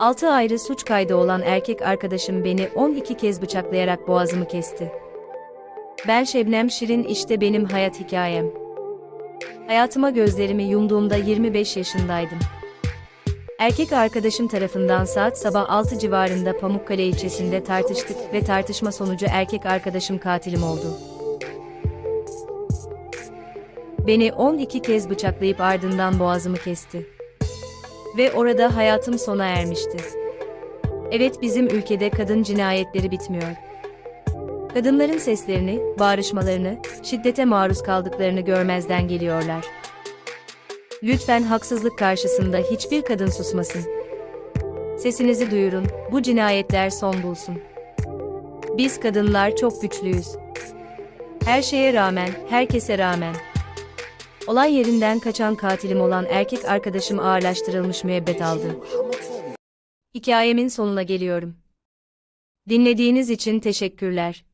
6 ayrı suç kaydı olan erkek arkadaşım beni 12 kez bıçaklayarak boğazımı kesti. Ben Şebnem Şirin işte benim hayat hikayem. Hayatıma gözlerimi yumduğumda 25 yaşındaydım. Erkek arkadaşım tarafından saat sabah 6 civarında Pamukkale ilçesinde tartıştık ve tartışma sonucu erkek arkadaşım katilim oldu. Beni 12 kez bıçaklayıp ardından boğazımı kesti. Ve orada hayatım sona ermişti. Evet bizim ülkede kadın cinayetleri bitmiyor. Kadınların seslerini, bağrışmalarını, şiddete maruz kaldıklarını görmezden geliyorlar. Lütfen haksızlık karşısında hiçbir kadın susmasın. Sesinizi duyurun, bu cinayetler son bulsun. Biz kadınlar çok güçlüyüz. Her şeye rağmen, herkese rağmen. Olay yerinden kaçan katilim olan erkek arkadaşım ağırlaştırılmış müebbet aldı. Hikayemin sonuna geliyorum. Dinlediğiniz için teşekkürler.